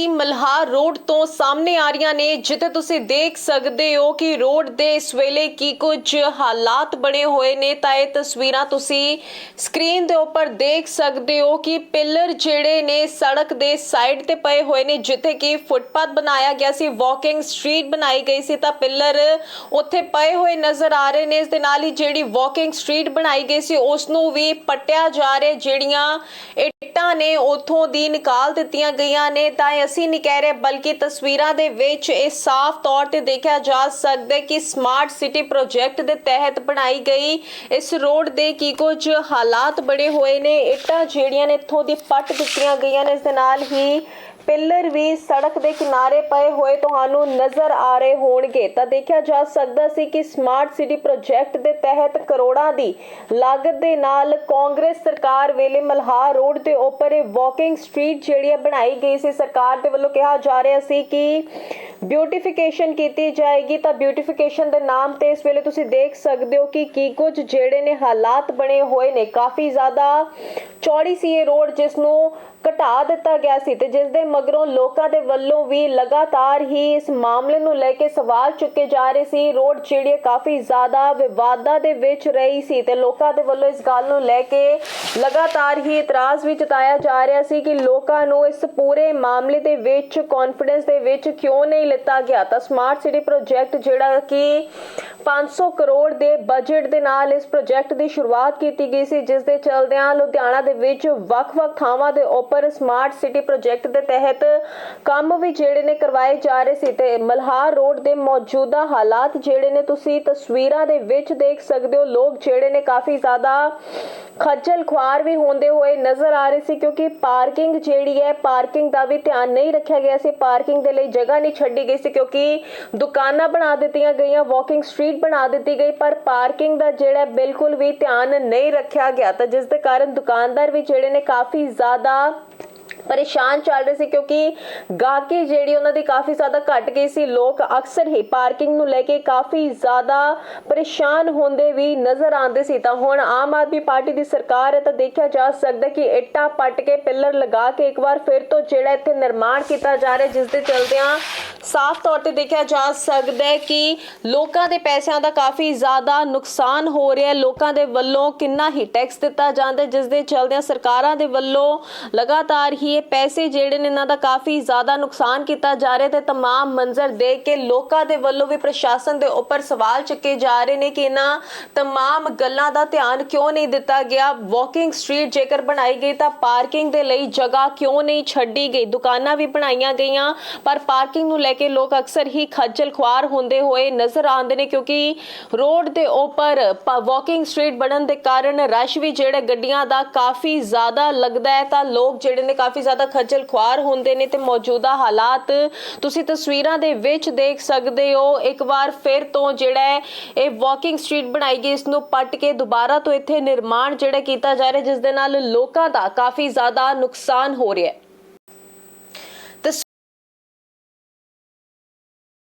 ਤਸਵੀਰਾਂ ਮਲਹਾਰ ਰੋਡ ਤੋਂ ਸਾਹਮਣੇ ਆ ਰਹੀਆਂ ਨੇ, ਜਿੱਥੇ ਤੁਸੀਂ ਦੇਖ ਸਕਦੇ ਹੋ ਕਿ ਰੋਡ ਦੇ ਇਸ ਵੇਲੇ ਕੀ ਕੁਝ ਹਾਲਾਤ ਬਣੇ ਹੋਏ ਨੇ। ਤਾਂ ਇਹ ਤਸਵੀਰਾਂ ਤੁਸੀਂ ਸਕਰੀਨ ਦੇ ਉੱਪਰ ਦੇਖ ਸਕਦੇ ਹੋ ਕਿ ਪਿੱਲਰ ਜਿਹੜੇ ਨੇ ਸੜਕ ਦੇ ਸਾਈਡ ਤੇ ਪਏ ਹੋਏ ਨੇ, ਜਿੱਥੇ ਕਿ ਫੁੱਟਪਾਥ ਬਣਾਇਆ ਗਿਆ ਸੀ ਵਾਕਿੰਗ ਸਟਰੀਟ ਬਣਾਈ ਗਈ ਸੀ। ਤਾਂ ਪਿੱਲਰ ਉੱਥੇ ਪਏ ਹੋਏ ਨਜ਼ਰ ਆ ਰਹੇ ਨੇ। ਇਸ ਦੇ ਨਾਲ ਹੀ ਜਿਹੜੀ ਵਾਕਿੰਗ ਸਟਰੀਟ ਬਣਾਈ ਗਈ ਸੀ ਉਸ ਨੂੰ ਵੀ ਪੱਟਿਆ ਜਾ ਰਿਹਾ, ਜਿਹੜੀਆਂ ਇੱਟਾਂ ਨੇ, ਉਥੋਂ ਦੀ ਨਿਕਾਲ ਦਿੱਤੀਆਂ ਗਈਆਂ ਨੇ। ਤਾਂ ਅਸੀਂ ਨਹੀਂ ਕਹਿ ਰਹੇ, ਬਲਕਿ ਤਸਵੀਰਾਂ ਦੇ ਵਿੱਚ ਇਹ ਸਾਫ਼ ਤੌਰ ਤੇ ਦੇਖਿਆ ਜਾ ਸਕਦਾ ਹੈ ਕਿ ਸਮਾਰਟ ਸਿਟੀ ਪ੍ਰੋਜੈਕਟ ਦੇ ਤਹਿਤ ਬਣਾਈ ਗਈ ਇਸ ਰੋਡ ਦੇ ਕੀ ਕੁਝ ਹਾਲਾਤ ਬੜੇ ਹੋਏ ਨੇ। ਇੱਟਾਂ ਜਿਹੜੀਆਂ ਨੇ ਇੱਥੋਂ ਦੀ ਪੱਟ ਦਿੱਤੀਆਂ ਗਈਆਂ ਨੇ, ਇਸ ਦੇ ਨਾਲ ਹੀ ਪਿੱਲਰ ਵੀ ਸੜਕ ਦੇ ਕਿਨਾਰੇ ਪਏ ਹੋਏ ਤੁਹਾਨੂੰ ਨਜ਼ਰ ਆ ਰਹੇ ਹੋਣਗੇ। ਤਾਂ ਦੇਖਿਆ ਜਾ ਸਕਦਾ ਸੀ ਕਿ ਸਮਾਰਟ ਸਿਟੀ ਪ੍ਰੋਜੈਕਟ ਦੇ ਤਹਿਤ ਕਰੋੜਾਂ ਦੀ ਲਾਗਤ ਦੇ ਨਾਲ ਕਾਂਗਰਸ ਸਰਕਾਰ ਵੇਲੇ ਮਲਹਾਰ ਰੋਡ ਦੇ ਉੱਪਰ ਇਹ ਵਾਕਿੰਗ ਸਟਰੀਟ ਜਿਹੜੀ ਹੈ ਬਣਾਈ ਗਈ ਸੀ। ਸਰਕਾਰ ਦੇ ਵੱਲੋਂ ਕਿਹਾ ਜਾ ਰਿਹਾ ਸੀ ਕਿ ਬਿਊਟੀਫਿਕੇਸ਼ਨ ਕੀਤੀ ਜਾਏਗੀ, ਤਾਂ ਬਿਊਟੀਫਿਕੇਸ਼ਨ ਦੇ ਨਾਮ ਤੇ ਇਸ ਵੇਲੇ ਤੁਸੀਂ ਦੇਖ ਸਕਦੇ ਹੋ ਕਿ ਕੀ ਕੁਝ ਜਿਹੜੇ ਨੇ ਹਾਲਾਤ ਬਣੇ ਹੋਏ ਨੇ। ਕਾਫੀ ਜ਼ਿਆਦਾ ਚੌੜੀ ਸੀ ਇਹ ਰੋਡ ਜਿਸ ਨੂੰ ਘਟਾ ਦਿੱਤਾ ਗਿਆ ਸੀ ਤੇ ਜਿਸ ਦੇ ਮਗਰੋਂ ਲੋਕਾਂ ਦੇ ਵੱਲੋਂ ਵੀ ਲਗਾਤਾਰ ਹੀ ਇਸ ਮਾਮਲੇ ਨੂੰ ਲੈ ਕੇ ਸਵਾਲ ਚੁੱਕੇ ਜਾ ਰਹੇ ਸੀ। ਰੋਡ ਜਿਹੜੀ ਹੈ ਕਾਫੀ ਜ਼ਿਆਦਾ ਵਿਵਾਦਾਂ ਦੇ ਵਿੱਚ ਰਹੀ ਸੀ ਤੇ ਲੋਕਾਂ ਦੇ ਵੱਲੋਂ ਇਸ ਗੱਲ ਨੂੰ ਲੈ ਕੇ ਲਗਾਤਾਰ ਹੀ ਇਤਰਾਜ਼ ਵੀ ਜਤਾਇਆ ਜਾ ਰਿਹਾ ਸੀ ਕਿ ਲੋਕਾਂ ਨੂੰ ਇਸ ਪੂਰੇ ਮਾਮਲੇ ਦੇ ਵਿੱਚ ਕੌਨਫੀਡੈਂਸ ਦੇ ਵਿੱਚ ਕਿਉਂ ਨਹੀਂ ਲਿੱਤਾ ਗਿਆ ਤਾਂ ਸਮਾਰਟ ਸਿਟੀ ਪ੍ਰੋਜੈਕਟ ਜਿਹੜਾ ਕਿ 500 ਕਰੋੜ ਦੇ ਬਜਟ ਦੇ ਨਾਲ ਇਸ ਪ੍ਰੋਜੈਕਟ ਦੀ ਸ਼ੁਰੂਆਤ ਕੀਤੀ ਗਈ ਸੀ, ਜਿਸ ਦੇ ਚਲਦਿਆਂ ਲੁਧਿਆਣਾ ਦੇ ਵਿੱਚ ਵੱਖ-ਵੱਖ ਥਾਵਾਂ ਦੇ ਉੱਪਰ ਸਮਾਰਟ ਸਿਟੀ ਪ੍ਰੋਜੈਕਟ ਦੇ ਤਹਿਤ ਕੰਮ ਵੀ ਜਿਹੜੇ ਨੇ ਕਰਵਾਏ ਜਾ ਰਹੇ ਸੀ ਤੇ ਮਲਹਾਰ ਰੋਡ ਦੇ ਮੌਜੂਦਾ ਹਾਲਾਤ ਜਿਹੜੇ ਨੇ ਤੁਸੀਂ ਤਸਵੀਰਾਂ ਦੇ ਵਿੱਚ ਦੇਖ ਸਕਦੇ ਹੋ। ਲੋਕ ਜਿਹੜੇ ਨੇ ਕਾਫੀ ਜ਼ਿਆਦਾ ਖੱਜਲ ਖੁਆਰ ਵੀ ਹੁੰਦੇ ਹੋਏ ਨਜ਼ਰ ਆ ਰਹੇ ਸੀ, ਕਿਉਂਕਿ ਪਾਰਕਿੰਗ ਜਿਹੜੀ ਹੈ, ਪਾਰਕਿੰਗ ਦਾ ਵੀ ਧਿਆਨ ਨਹੀਂ ਰੱਖਿਆ ਗਿਆ ਸੀ। ਪਾਰਕਿੰਗ ਦੇ ਲਈ ਜਗ੍ਹਾ ਨਹੀਂ ਛੱਡੀ ਗਈ ਸੀ, ਕਿਉਂਕਿ ਦੁਕਾਨਾਂ ਬਣਾ ਦਿੱਤੀਆਂ ਗਈਆਂ ਵਾਕਿੰਗ ਸਟਰੀਟ ਬਣਾ ਦਿੱਤੀ ਗਈ, ਪਰ ਪਾਰਕਿੰਗ ਦਾ ਜਿਹੜਾ ਬਿਲਕੁਲ ਵੀ ਧਿਆਨ ਨਹੀਂ ਰੱਖਿਆ ਗਿਆ ਤਾਂ ਜਿਸ ਦੇ ਕਾਰਨ ਦੁਕਾਨਦਾਰ ਵੀ ਜਿਹੜੇ ਨੇ ਕਾਫੀ ਜ਼ਿਆਦਾ ਪਰੇਸ਼ਾਨ ਚੱਲ ਰਹੇ ਸੀ ਕਿਉਂਕਿ ਗਾਹਕੀ ਜਿਹੜੀ ਉਹਨਾਂ ਦੀ ਕਾਫੀ ਜ਼ਿਆਦਾ ਘਟ ਗਈ ਸੀ, ਲੋਕ ਅਕਸਰ ਹੀ ਪਾਰਕਿੰਗ ਨੂੰ ਲੈ ਕੇ ਕਾਫੀ ਜ਼ਿਆਦਾ ਪਰੇਸ਼ਾਨ ਹੁੰਦੇ ਵੀ ਨਜ਼ਰ ਆਉਂਦੇ ਸੀ। ਤਾਂ ਹੁਣ ਆਮ ਆਦਮੀ ਪਾਰਟੀ ਦੀ ਸਰਕਾਰ ਹੈ ਤਾਂ ਦੇਖਿਆ ਜਾ ਸਕਦਾ ਕਿ ਇੱਟਾਂ ਪੱਟ ਕੇ ਪਿੱਲਰ ਲਗਾ ਕੇ ਇੱਕ ਵਾਰ ਫਿਰ ਤੋਂ ਜਿਹੜਾ ਇੱਥੇ ਨਿਰਮਾਣ ਕੀਤਾ ਜਾ ਰਿਹਾ, ਜਿਸ ਦੇ ਚਲਦਿਆਂ ਸਾਫ਼ ਤੌਰ ਤੇ ਦੇਖਿਆ ਜਾ ਸਕਦਾ ਹੈ ਕਿ ਲੋਕਾਂ ਦੇ ਪੈਸਿਆਂ ਦਾ ਕਾਫੀ ਜ਼ਿਆਦਾ ਨੁਕਸਾਨ ਹੋ ਰਿਹਾ ਹੈ। ਲੋਕਾਂ ਦੇ ਵੱਲੋਂ ਕਿੰਨਾ ਹੀ ਟੈਕਸ ਦਿੱਤਾ ਜਾਂਦਾ ਜਿਸ ਦੇ ਚਲਦਿਆਂ ਸਰਕਾਰਾਂ ਦੇ ਵੱਲੋਂ ਲਗਾਤਾਰ ਹੀ ਇਹ ਪੈਸੇ ਜਿਹੜੇ ਨੇ ਇਹਨਾਂ ਦਾ ਕਾਫੀ ਜ਼ਿਆਦਾ ਨੁਕਸਾਨ ਕੀਤਾ ਜਾ ਰਿਹਾ ਤੇ तमाम ਮੰਜ਼ਰ ਦੇਖ ਕੇ ਲੋਕਾਂ ਦੇ ਵੱਲੋਂ ਵੀ ਪ੍ਰਸ਼ਾਸਨ ਦੇ ਉੱਪਰ ਸਵਾਲ ਚੱਕੇ ਜਾ ਰਹੇ ਨੇ ਕਿ ਇਹਨਾਂ तमाम ਗੱਲਾਂ ਦਾ ਧਿਆਨ ਕਿਉਂ ਨਹੀਂ ਦਿੱਤਾ ਗਿਆ ਵਾਕਿੰਗ ਸਟਰੀਟ ਜੇਕਰ ਬਣਾਈ ਗਈ ਤਾਂ ਪਾਰਕਿੰਗ ਦੇ ਲਈ ਜਗ੍ਹਾ ਕਿਉਂ ਨਹੀਂ ਛੱਡੀ ਗਈ ਦੁਕਾਨਾਂ ਵੀ ਬਣਾਈਆਂ ਗਈਆਂ ਪਰ ਪਾਰਕਿੰਗ ਨੂੰ ਲੈ ਕੇ ਲੋਕ ਅਕਸਰ ਹੀ ਖੱਜਲ ਖੁਆਰ ਹੁੰਦੇ ਹੋਏ ਨਜ਼ਰ ਆਉਂਦੇ ਨੇ ਕਿਉਂਕਿ ਰੋਡ ਦੇ ਉੱਪਰ ਵਾਕਿੰਗ ਸਟਰੀਟ ਬਣਨ ਦੇ ਕਾਰਨ ਰਸ਼ ਵੀ ਜਿਹੜਾ ਗੱਡੀਆਂ ਦਾ ਕਾਫੀ ਜ਼ਿਆਦਾ ਲੱਗਦਾ ਹੈ ਤਾਂ ਲੋਕ ਜਿਹੜੇ ਨੇ ਕਾਫੀ ਜ਼ਿਆਦਾ ਖੱਜਲ ਖੁਆਰ ਹੁੰਦੇ ਨੇ ਤੇ ਮੌਜੂਦਾ ਹਾਲਾਤ ਤੁਸੀਂ ਤਸਵੀਰਾਂ ਦੇ ਵਿੱਚ ਦੇਖ ਸਕਦੇ ਹੋ। ਇੱਕ ਵਾਰ ਫਿਰ ਤੋਂ ਜਿਹੜਾ ਹੈ, ਇਹ ਵਾਕਿੰਗ ਸਟਰੀਟ ਬਣਾਈ ਗਈ, ਇਸ ਨੂੰ ਪੱਟ ਕੇ ਦੁਬਾਰਾ ਤੋਂ ਇੱਥੇ ਨਿਰਮਾਣ ਜਿਹੜਾ ਕੀਤਾ ਜਾ ਰਿਹਾ, ਜਿਸ ਦੇ ਨਾਲ ਲੋਕਾਂ ਦਾ ਕਾਫੀ ਜ਼ਿਆਦਾ ਨੁਕਸਾਨ ਹੋ ਰਿਹਾ ਹੈ।